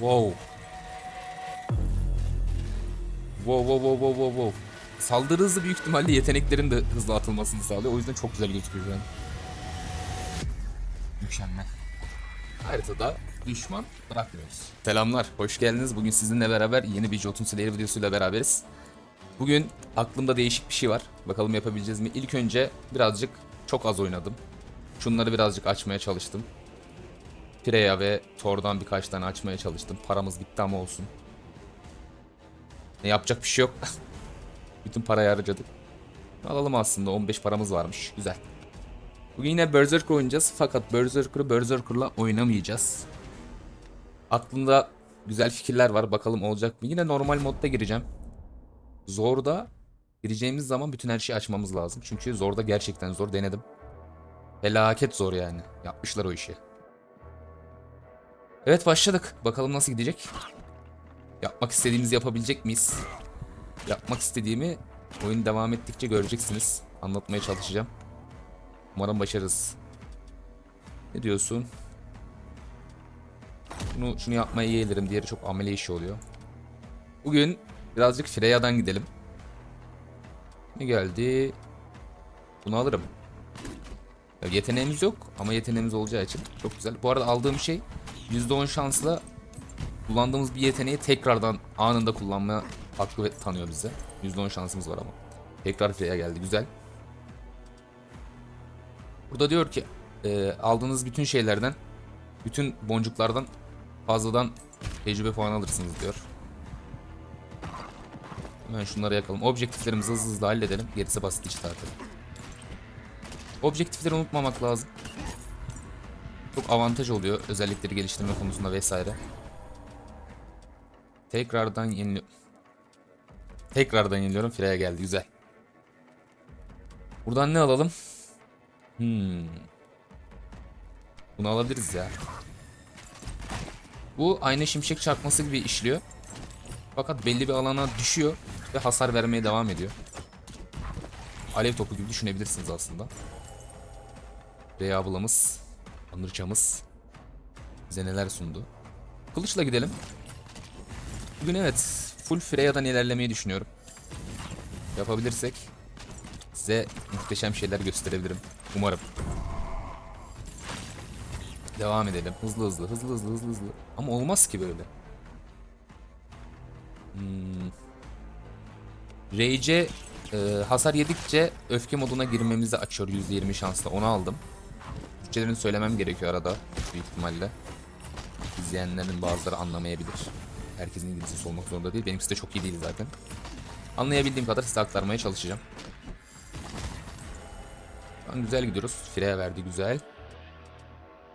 Wow. Wow wow wow wow wow wow. Saldırı hızı büyük ihtimalle yeteneklerin de hızlı atılmasını sağlıyor. O yüzden çok güzel gözüküyor şu an. Mükemmel. Haritada düşman bırakmıyoruz. Selamlar, hoş geldiniz. Bugün sizinle beraber yeni bir Jotun Slayer videosuyla beraberiz. Bugün aklımda değişik bir şey var. Bakalım yapabileceğiz mi? İlk önce birazcık çok az oynadım. Şunları birazcık açmaya çalıştım. Pireya ve Thor'dan birkaç tane açmaya çalıştım. Paramız bitti ama olsun. Ne yapacak bir şey yok. Bütün parayı harcadık. Alalım aslında 15 paramız varmış. Güzel. Bugün yine Berserk oynayacağız fakat Berserker'ı Berserker'la oynamayacağız. Aklımda güzel fikirler var. Bakalım olacak mı? Yine normal modda gireceğim. Zorda gireceğimiz zaman bütün her şeyi açmamız lazım. Çünkü zorda gerçekten zor denedim. Felaket zor yani. Yapmışlar o işi. Evet başladık. Bakalım nasıl gidecek. Yapmak istediğimizi yapabilecek miyiz? Yapmak istediğimi oyun devam ettikçe göreceksiniz. Anlatmaya çalışacağım. Umarım başarırız. Ne diyorsun? Şunu, şunu yapmaya yeğlerim. Diğeri çok amele işi oluyor. Bugün birazcık Freya'dan gidelim. Ne geldi? Bunu alırım. Ya yeteneğimiz yok ama yeteneğimiz olacağı için çok güzel. Bu arada aldığım şey %10 şansla kullandığımız bir yeteneği tekrardan anında kullanmaya hakkı tanıyor bize. %10 şansımız var ama. Tekrar Freya geldi güzel. Burada diyor ki e, aldığınız bütün şeylerden bütün boncuklardan fazladan tecrübe puan alırsınız diyor. Hemen şunları yakalım. Objektiflerimizi hızlı hızlı halledelim. Gerisi basit iş zaten. Objektifleri unutmamak lazım. Çok avantaj oluyor özellikleri geliştirme konusunda vesaire. Tekrardan yenili... Tekrardan yeniliyorum. Freya geldi. Güzel. Buradan ne alalım? Hmm. Bunu alabiliriz ya. Bu aynı şimşek çarpması gibi işliyor. Fakat belli bir alana düşüyor ve hasar vermeye devam ediyor. Alev topu gibi düşünebilirsiniz aslında. Freya ablamız, tanrıçamız bize neler sundu. Kılıçla gidelim. Bugün evet full Freya'dan ilerlemeyi düşünüyorum. Yapabilirsek size muhteşem şeyler gösterebilirim. Umarım. Devam edelim. Hızlı hızlı hızlı hızlı hızlı hızlı. Ama olmaz ki böyle. Hmm. Rage'e e, hasar yedikçe öfke moduna girmemizi açıyor %20 şansla. Onu aldım. Türkçelerini söylemem gerekiyor arada büyük ihtimalle. İzleyenlerin bazıları anlamayabilir. Herkesin İngilizcesi olmak zorunda değil. Benimkisi de çok iyi değil zaten. Anlayabildiğim kadar size aktarmaya çalışacağım. Şu an güzel gidiyoruz. Freya verdi güzel.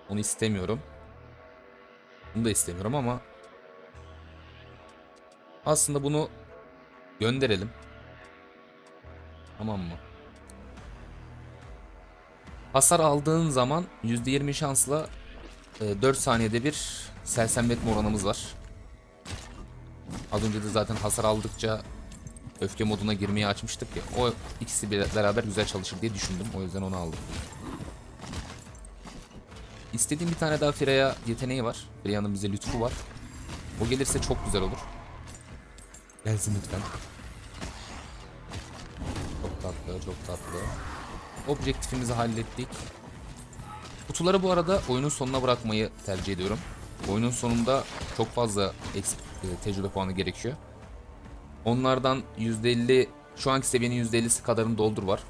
Onu istemiyorum. Bunu da istemiyorum ama aslında bunu gönderelim. Tamam mı? Hasar aldığın zaman %20 şansla e, 4 saniyede bir sersemletme oranımız var. Az önce de zaten hasar aldıkça öfke moduna girmeyi açmıştık ya. O ikisi bir- beraber güzel çalışır diye düşündüm. O yüzden onu aldım. İstediğim bir tane daha Freya yeteneği var. Freya'nın bize lütfu var. O gelirse çok güzel olur. Gelsin lütfen. Çok tatlı, çok tatlı. Objektifimizi hallettik. Kutuları bu arada oyunun sonuna bırakmayı tercih ediyorum. Oyunun sonunda çok fazla e, tecrübe puanı gerekiyor. Onlardan %50 şu anki seviyenin %50'si kadarını doldur var.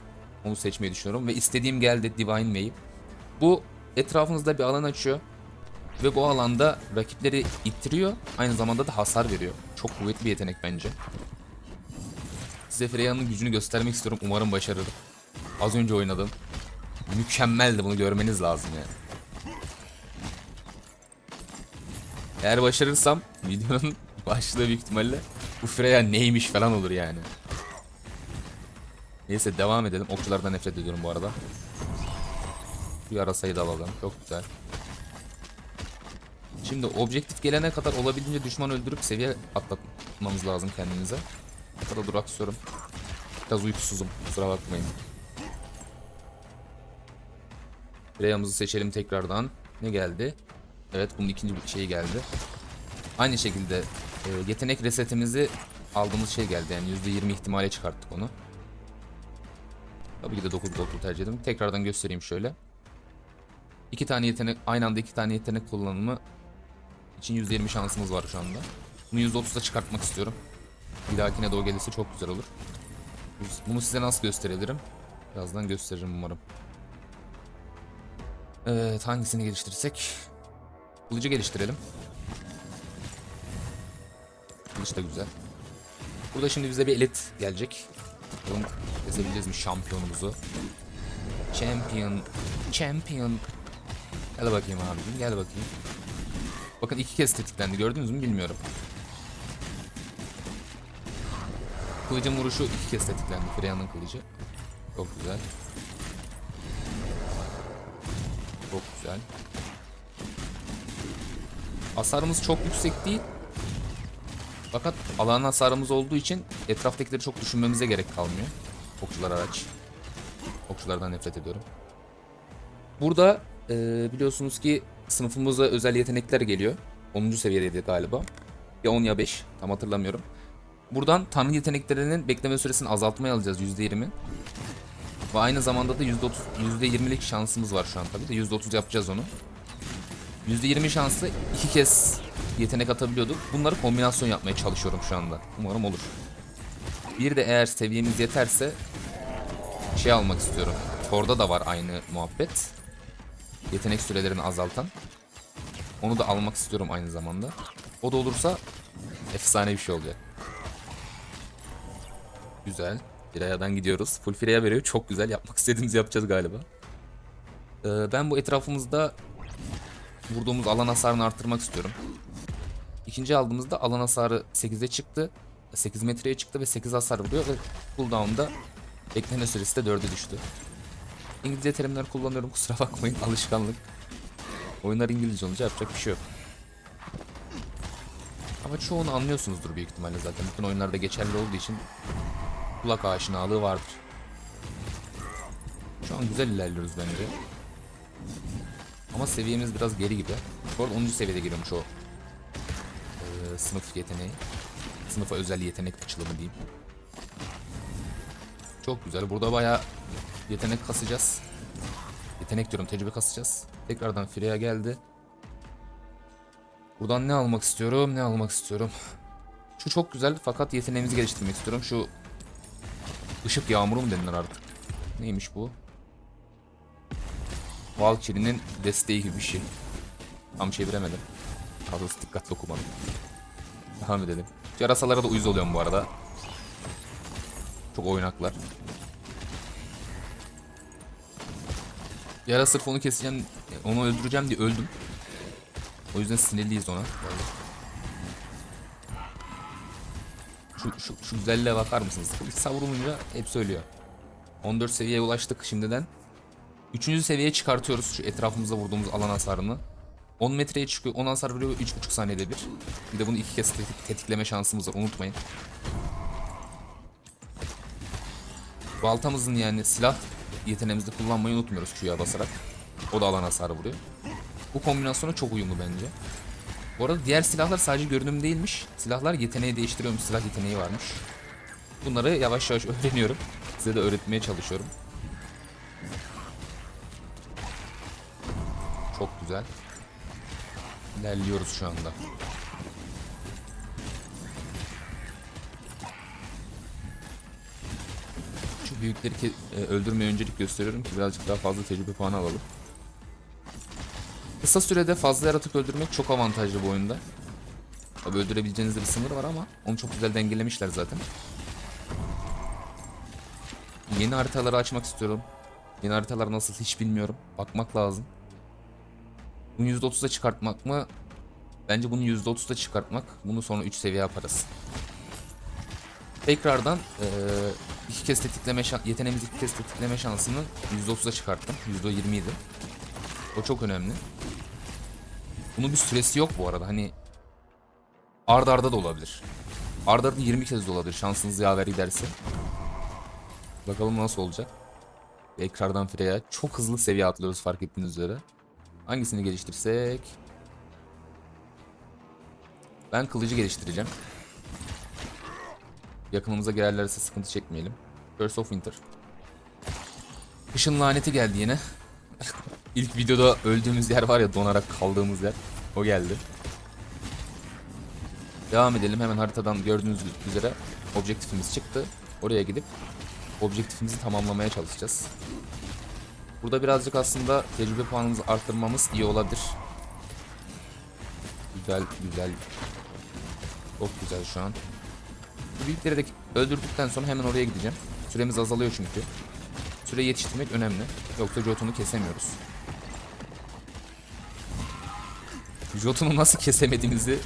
Onu seçmeyi düşünüyorum ve istediğim geldi Divine Wave. Bu etrafınızda bir alan açıyor ve bu alanda rakipleri ittiriyor. Aynı zamanda da hasar veriyor. Çok kuvvetli bir yetenek bence. Size Freya'nın gücünü göstermek istiyorum. Umarım başarırım. Az önce oynadım. Mükemmeldi bunu görmeniz lazım yani. Eğer başarırsam videonun başlığı büyük ihtimalle bu Freya neymiş falan olur yani. Neyse devam edelim. Okçulardan nefret ediyorum bu arada. Bir yarasayı da alalım. Çok güzel. Şimdi objektif gelene kadar olabildiğince düşman öldürüp seviye atlatmamız lazım kendimize. Bu kadar duraksıyorum. Biraz uykusuzum. Kusura bakmayın. Freya'mızı seçelim tekrardan. Ne geldi? Evet bunun ikinci şeyi geldi. Aynı şekilde e, yetenek resetimizi aldığımız şey geldi. Yani %20 ihtimale çıkarttık onu. Tabii ki de 9 gold'u tercih ettim. Tekrardan göstereyim şöyle. İki tane yetenek, aynı anda iki tane yetenek kullanımı için %20 şansımız var şu anda. Bunu %30'a çıkartmak istiyorum. Bir dahakine de o gelirse çok güzel olur. Bunu size nasıl gösterebilirim? Birazdan gösteririm umarım. Evet hangisini geliştirirsek? Kılıcı geliştirelim. Kılıç da güzel. Burada şimdi bize bir elit gelecek. Bakalım kesebileceğiz mi şampiyonumuzu? Champion. Champion. Gel bakayım abicim gel bakayım. Bakın iki kez tetiklendi gördünüz mü bilmiyorum. Kılıcın vuruşu iki kez tetiklendi. Freya'nın kılıcı. Çok güzel. Çok güzel. Hasarımız çok yüksek değil. Fakat alan hasarımız olduğu için etraftakileri çok düşünmemize gerek kalmıyor. Okçular araç. Okçulardan nefret ediyorum. Burada e, biliyorsunuz ki sınıfımıza özel yetenekler geliyor. 10. seviyedeydi galiba. Ya 10 ya 5 tam hatırlamıyorum. Buradan tanrı yeteneklerinin bekleme süresini azaltmaya alacağız %20. Ve aynı zamanda da %30, %20'lik şansımız var şu an tabii de %30 yapacağız onu. %20 şanslı iki kez yetenek atabiliyorduk. Bunları kombinasyon yapmaya çalışıyorum şu anda. Umarım olur. Bir de eğer seviyemiz yeterse şey almak istiyorum. Thor'da da var aynı muhabbet. Yetenek sürelerini azaltan. Onu da almak istiyorum aynı zamanda. O da olursa efsane bir şey olacak. Güzel. Fireya'dan gidiyoruz. Full Fireya veriyor. Çok güzel. Yapmak istediğimizi yapacağız galiba. Ee, ben bu etrafımızda vurduğumuz alan hasarını arttırmak istiyorum. İkinci aldığımızda alan hasarı 8'e çıktı. 8 metreye çıktı ve 8 hasar vuruyor ve cooldown'da bekleme süresi de 4'e düştü. İngilizce terimler kullanıyorum kusura bakmayın alışkanlık. Oyunlar İngilizce olunca yapacak bir şey yok. Ama çoğunu anlıyorsunuzdur büyük ihtimalle zaten. Bütün oyunlarda geçerli olduğu için kulak aşinalığı vardır. Şu an güzel ilerliyoruz bence. Ama seviyemiz biraz geri gibi. Bu arada 10. seviyede giriyormuş o ee, sınıf yeteneği. Sınıfa özel yetenek açılımı diyeyim. Çok güzel. Burada bayağı yetenek kasacağız. Yetenek diyorum tecrübe kasacağız. Tekrardan Freya geldi. Buradan ne almak istiyorum? Ne almak istiyorum? Şu çok güzel fakat yeteneğimizi geliştirmek istiyorum. Şu ışık yağmuru mu denilir artık? Neymiş bu? Valkyrie'nin desteği gibi bir şey. Tam çeviremedim. Doğrusu dikkatli okumadım. Devam edelim. Yarasalara da uyuz oluyorum bu arada. Çok oynaklar. Yara sırf onu keseceğim, onu öldüreceğim diye öldüm. O yüzden sinirliyiz ona. Şu, şu, şu güzelliğe bakar mısınız? Kılıç savrulunca hep söylüyor. 14 seviyeye ulaştık şimdiden. Üçüncü seviyeye çıkartıyoruz şu etrafımıza vurduğumuz alan hasarını. 10 metreye çıkıyor, 10 hasar veriyor 3.5 saniyede bir. Bir de bunu iki kez tetik- tetikleme şansımız var unutmayın. Baltamızın yani silah yeteneğimizi kullanmayı unutmuyoruz Q'ya basarak. O da alan hasarı vuruyor. Bu kombinasyona çok uyumlu bence. Bu arada diğer silahlar sadece görünüm değilmiş. Silahlar yeteneği değiştiriyormuş. Silah yeteneği varmış. Bunları yavaş yavaş öğreniyorum. Size de öğretmeye çalışıyorum. Çok güzel. İlerliyoruz şu anda. Şu büyükleri e, öldürmeye öncelik gösteriyorum ki birazcık daha fazla tecrübe puanı alalım. Kısa sürede fazla yaratık öldürmek çok avantajlı bu oyunda. Tabi öldürebileceğinizde bir sınır var ama onu çok güzel dengelemişler zaten. Yeni haritaları açmak istiyorum. Yeni haritalar nasıl hiç bilmiyorum. Bakmak lazım. Bunu %30'a çıkartmak mı? Bence bunu %30'a çıkartmak. Bunu sonra 3 seviye yaparız. Tekrardan eee, iki kez tetikleme yeteneğimizi iki kez tetikleme şansını %30'a çıkarttım. %20 idi. O çok önemli. Bunun bir süresi yok bu arada. Hani ard arda da olabilir. Ard arda 20 kez de olabilir. Şansınız yaver giderse. Bakalım nasıl olacak. Tekrardan Freya. Çok hızlı seviye atlıyoruz fark ettiğiniz üzere. Hangisini geliştirsek? Ben kılıcı geliştireceğim. Yakınımıza gelirlerse sıkıntı çekmeyelim. Curse of Winter. Kışın laneti geldi yine. İlk videoda öldüğümüz yer var ya donarak kaldığımız yer. O geldi. Devam edelim hemen haritadan gördüğünüz üzere objektifimiz çıktı. Oraya gidip objektifimizi tamamlamaya çalışacağız. Burada birazcık aslında tecrübe puanımızı arttırmamız iyi olabilir. Güzel güzel. Çok güzel şu an. Bu büyükleri de öldürdükten sonra hemen oraya gideceğim. Süremiz azalıyor çünkü. Süre yetiştirmek önemli. Yoksa Jotun'u kesemiyoruz. Jotun'u nasıl kesemediğimizi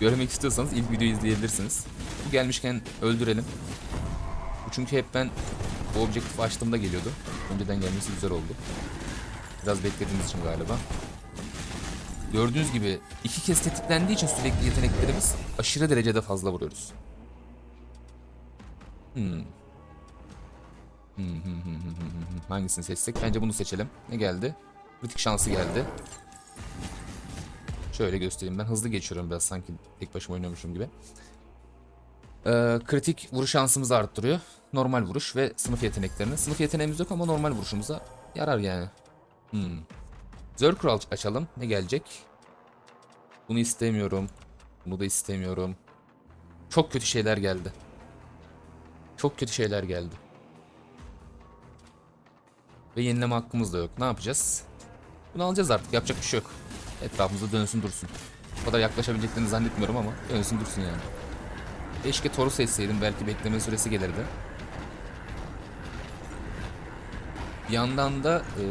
görmek istiyorsanız ilk videoyu izleyebilirsiniz. Bu gelmişken öldürelim. Bu çünkü hep ben bu objektifi açtığımda geliyordu. Önceden gelmesi güzel oldu. Biraz beklediğimiz için galiba. Gördüğünüz gibi iki kez tetiklendiği için sürekli yeteneklerimiz aşırı derecede fazla vuruyoruz. Hmm, hmm, hmm, hmm. Hangisini seçsek? Bence bunu seçelim. Ne geldi? Kritik şansı geldi. Şöyle göstereyim. Ben hızlı geçiyorum biraz sanki tek başıma oynuyormuşum gibi. Ee, kritik vuruş şansımızı arttırıyor. Normal vuruş ve sınıf yeteneklerini. Sınıf yeteneğimiz yok ama normal vuruşumuza yarar yani. Hmm. Zerkral açalım. Ne gelecek? Bunu istemiyorum. Bunu da istemiyorum. Çok kötü şeyler geldi. Çok kötü şeyler geldi. Ve yenileme hakkımız da yok. Ne yapacağız? Bunu alacağız artık. Yapacak bir şey yok. Etrafımızda dönsün dursun. O kadar yaklaşabileceklerini zannetmiyorum ama dönsün dursun yani. Keşke Toru seçseydim. Belki bekleme süresi gelirdi. Bir yandan da e,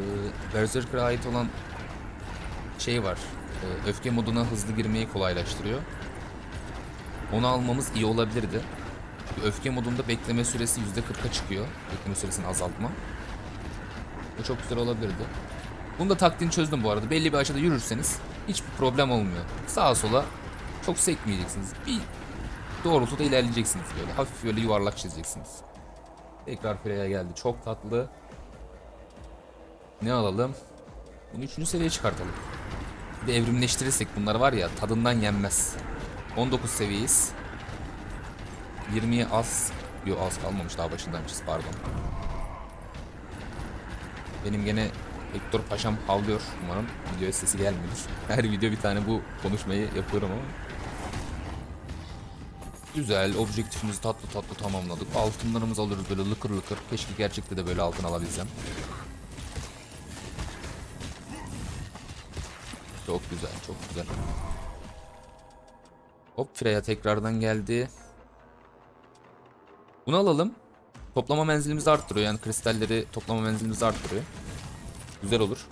Berserker'a ait olan şey var. E, öfke moduna hızlı girmeyi kolaylaştırıyor. Onu almamız iyi olabilirdi. Öfke modunda bekleme süresi %40'a çıkıyor. Bekleme süresini azaltma. Bu çok güzel olabilirdi. Bunu da taktiğini çözdüm bu arada. Belli bir açıda yürürseniz hiçbir problem olmuyor. Sağa sola çok sekmeyeceksiniz. Bir doğrultuda ilerleyeceksiniz böyle. Hafif böyle yuvarlak çizeceksiniz. Tekrar Freya geldi. Çok tatlı. Ne alalım? Bunu üçüncü seviyeye çıkartalım. Bir de evrimleştirirsek bunlar var ya tadından yenmez. 19 seviyeyiz. 20'ye az. Yok az kalmamış daha başındaymışız pardon. Benim gene Hector Paşam havlıyor umarım videoya sesi gelmiyordur. Her video bir tane bu konuşmayı yapıyorum ama. Güzel objektifimizi tatlı tatlı tamamladık. Altınlarımızı alırız böyle lıkır lıkır. Keşke gerçekte de böyle altın alabilsem. Çok güzel, çok güzel. Hop Freya tekrardan geldi. Bunu alalım. Toplama menzilimizi arttırıyor. Yani kristalleri toplama menzilimizi arttırıyor. Güzel olur.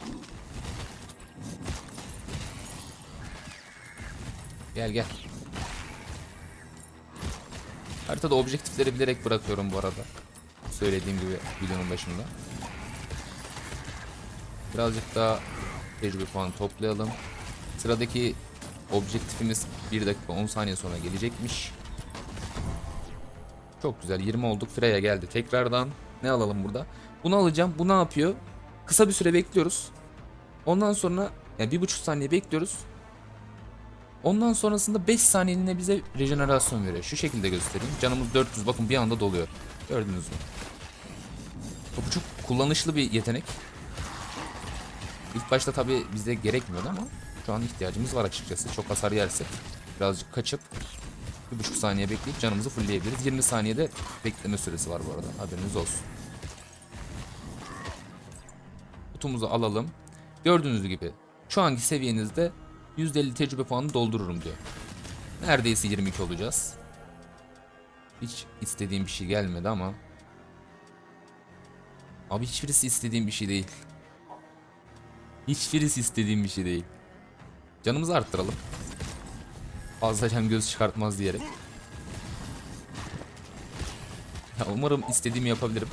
Gel gel. Haritada objektifleri bilerek bırakıyorum bu arada. Söylediğim gibi videonun başında. Birazcık daha tecrübe puanı toplayalım. Sıradaki objektifimiz 1 dakika 10 saniye sonra gelecekmiş. Çok güzel 20 olduk. Freya geldi tekrardan. Ne alalım burada? Bunu alacağım. Bu ne yapıyor? Kısa bir süre bekliyoruz. Ondan sonra yani bir buçuk saniye bekliyoruz. Ondan sonrasında 5 saniyeliğine bize rejenerasyon veriyor. Şu şekilde göstereyim. Canımız 400 bakın bir anda doluyor. Gördünüz mü? Bu çok kullanışlı bir yetenek. İlk başta tabi bize gerekmiyordu ama şu an ihtiyacımız var açıkçası. Çok hasar yersek birazcık kaçıp bir buçuk saniye bekleyip canımızı fullleyebiliriz. 20 saniyede bekleme süresi var bu arada. Haberiniz olsun. Kutumuzu alalım. Gördüğünüz gibi şu anki seviyenizde %50 tecrübe puanı doldururum diyor. Neredeyse 22 olacağız. Hiç istediğim bir şey gelmedi ama. Abi hiçbirisi istediğim bir şey değil. Hiçbirisi istediğim bir şey değil. Canımızı arttıralım. Fazla can göz çıkartmaz diyerek. Ya umarım istediğimi yapabilirim.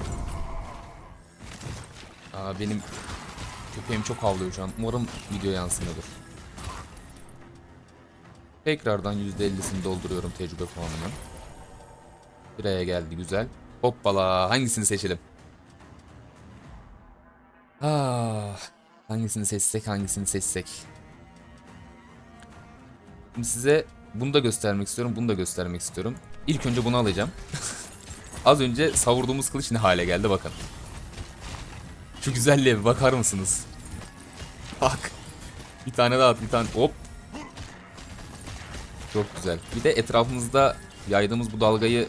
Aa, benim köpeğim çok havlıyor şu an. Umarım video yansımıyordur. Tekrardan %50'sini dolduruyorum tecrübe puanını. Biraya geldi güzel. Hoppala hangisini seçelim? Ah, hangisini seçsek hangisini seçsek. Şimdi size Bunu da göstermek istiyorum. Bunu da göstermek istiyorum. İlk önce bunu alacağım. Az önce savurduğumuz kılıç ne hale geldi bakın. Şu güzelliğe bir bakar mısınız? Bak. Bir tane daha at bir tane. Hop. Çok güzel. Bir de etrafımızda yaydığımız bu dalgayı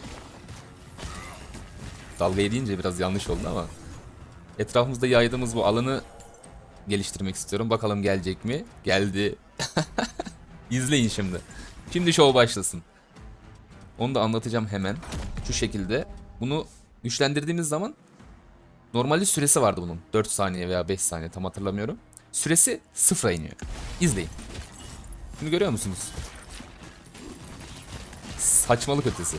dalgayı deyince biraz yanlış oldu ama etrafımızda yaydığımız bu alanı geliştirmek istiyorum. Bakalım gelecek mi? Geldi. İzleyin şimdi. Şimdi show başlasın. Onu da anlatacağım hemen. Şu şekilde. Bunu güçlendirdiğimiz zaman normalde süresi vardı bunun. 4 saniye veya 5 saniye tam hatırlamıyorum. Süresi sıfıra iniyor. İzleyin. Bunu görüyor musunuz? Saçmalık ötesi.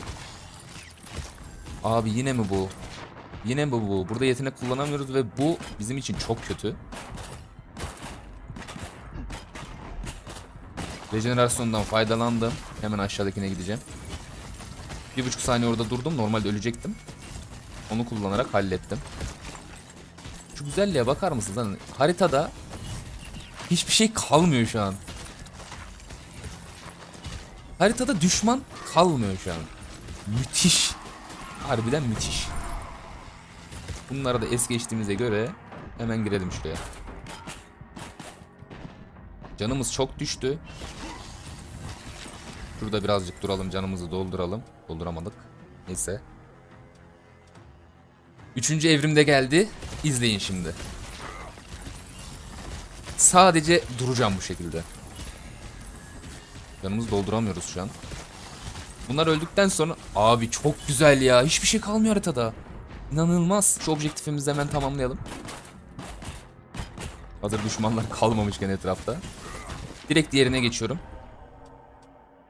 Abi yine mi bu? Yine mi bu? Burada yetenek kullanamıyoruz ve bu bizim için çok kötü. Rejenerasyondan faydalandım. Hemen aşağıdakine gideceğim. Bir buçuk saniye orada durdum. Normalde ölecektim. Onu kullanarak hallettim. Şu güzelliğe bakar mısınız? Hani haritada hiçbir şey kalmıyor şu an. Haritada düşman kalmıyor şu an. Müthiş. Harbiden müthiş. Bunlara da es geçtiğimize göre hemen girelim şuraya. Canımız çok düştü. Şurada birazcık duralım canımızı dolduralım. Dolduramadık. Neyse. Üçüncü evrimde geldi. İzleyin şimdi. Sadece duracağım bu şekilde. Canımızı dolduramıyoruz şu an. Bunlar öldükten sonra abi çok güzel ya. Hiçbir şey kalmıyor haritada. İnanılmaz. Şu objektifimizi hemen tamamlayalım. Hazır düşmanlar kalmamışken etrafta. Direkt diğerine geçiyorum.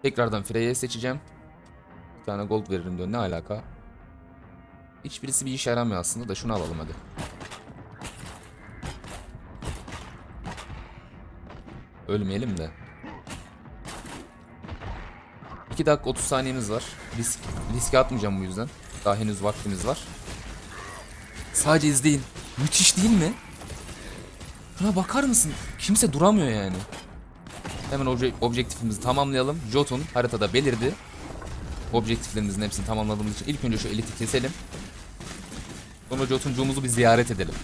Tekrardan Freya'yı seçeceğim. Bir tane gold veririm diyor. Ne alaka? Hiçbirisi bir işe yaramıyor aslında da şunu alalım hadi. Ölmeyelim de. 2 dakika 30 saniyemiz var. Risk, riske atmayacağım bu yüzden. Daha henüz vaktimiz var. Sadece izleyin. Müthiş değil mi? Şuna bakar mısın? Kimse duramıyor yani. Hemen obje objektifimizi tamamlayalım. Jotun haritada belirdi. Objektiflerimizin hepsini tamamladığımız için ilk önce şu eliti keselim. Sonra Jotuncuğumuzu bir ziyaret edelim.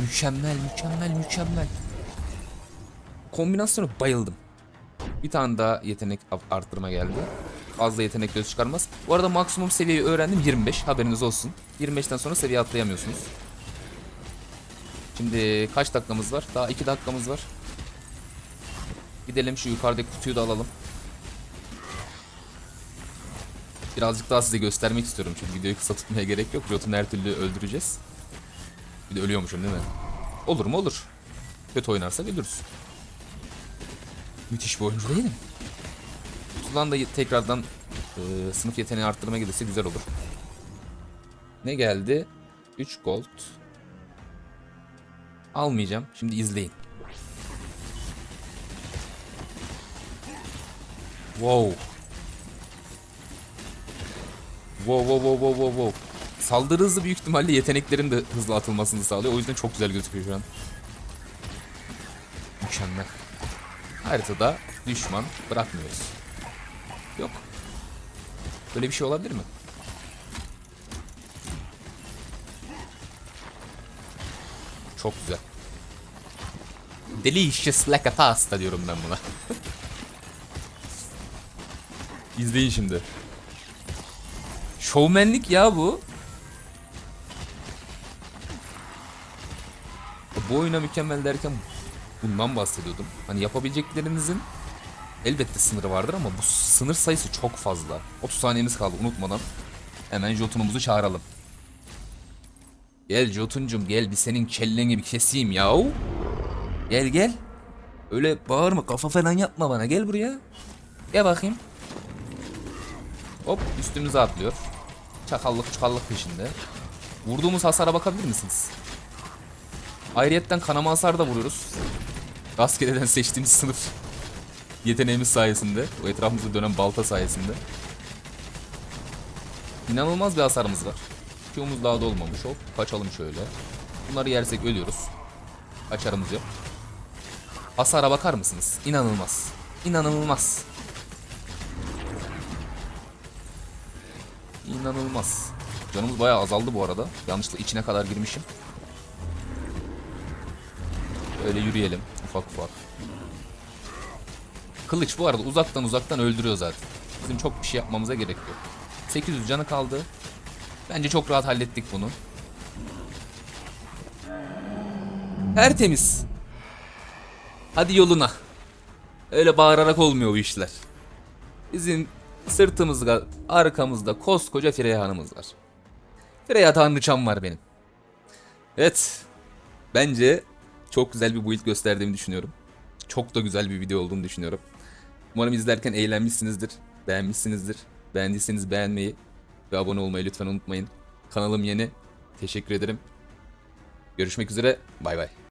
Mükemmel, mükemmel, mükemmel. Kombinasyonu bayıldım. Bir tane daha yetenek arttırma geldi. Fazla yetenek göz çıkarmaz. Bu arada maksimum seviyeyi öğrendim 25. Haberiniz olsun. 25'ten sonra seviye atlayamıyorsunuz. Şimdi kaç dakikamız var? Daha 2 dakikamız var. Gidelim şu yukarıdaki kutuyu da alalım. Birazcık daha size göstermek istiyorum çünkü videoyu kısa tutmaya gerek yok. Jotun her türlü öldüreceğiz. Bir de ölüyormuşum değil mi? Olur mu olur. Kötü oynarsak ölürüz. Müthiş bir oyuncu değil mi? Kutudan da tekrardan e, sınıf yeteneği arttırma gelirse güzel olur. Ne geldi? 3 gold. Almayacağım. Şimdi izleyin. Wow. Wow wow wow wow wow wow. Saldırı hızı büyük ihtimalle yeteneklerin de hızlı atılmasını sağlıyor. O yüzden çok güzel gözüküyor şu an. Mükemmel. Haritada düşman bırakmıyoruz. Yok. Böyle bir şey olabilir mi? Çok güzel. Delicious like a pasta diyorum ben buna. İzleyin şimdi. Şovmenlik ya bu. Bu oyuna mükemmel derken bundan bahsediyordum. Hani yapabileceklerinizin elbette sınırı vardır ama bu sınır sayısı çok fazla. 30 saniyemiz kaldı unutmadan. Hemen Jotun'umuzu çağıralım. Gel Jotun'cum gel bir senin kelleni bir keseyim yahu. Gel gel. Öyle bağırma kafa falan yapma bana gel buraya. Gel bakayım. Hop üstümüze atlıyor. Çakallık çukallık peşinde. Vurduğumuz hasara bakabilir misiniz? Ayrıyetten kanama hasar da vuruyoruz. Rastgeleden seçtiğimiz sınıf yeteneğimiz sayesinde. Bu etrafımızda dönen balta sayesinde. İnanılmaz bir hasarımız var. Q'muz daha dolmamış. Hop kaçalım şöyle. Bunları yersek ölüyoruz. Kaçarımız yok. Hasara bakar mısınız? İnanılmaz. İnanılmaz. İnanılmaz. Canımız bayağı azaldı bu arada. Yanlışlıkla içine kadar girmişim. Öyle yürüyelim ufak ufak. Kılıç bu arada uzaktan uzaktan öldürüyor zaten. Bizim çok bir şey yapmamıza gerek yok. 800 canı kaldı. Bence çok rahat hallettik bunu. Tertemiz. Hadi yoluna. Öyle bağırarak olmuyor bu işler. Bizim sırtımızda, arkamızda koskoca Freya Hanımız var. Freya Tanrıçam var benim. Evet. Bence çok güzel bir build gösterdiğimi düşünüyorum. Çok da güzel bir video olduğunu düşünüyorum. Umarım izlerken eğlenmişsinizdir, beğenmişsinizdir. Beğendiyseniz beğenmeyi ve abone olmayı lütfen unutmayın. Kanalım yeni. Teşekkür ederim. Görüşmek üzere. Bay bay.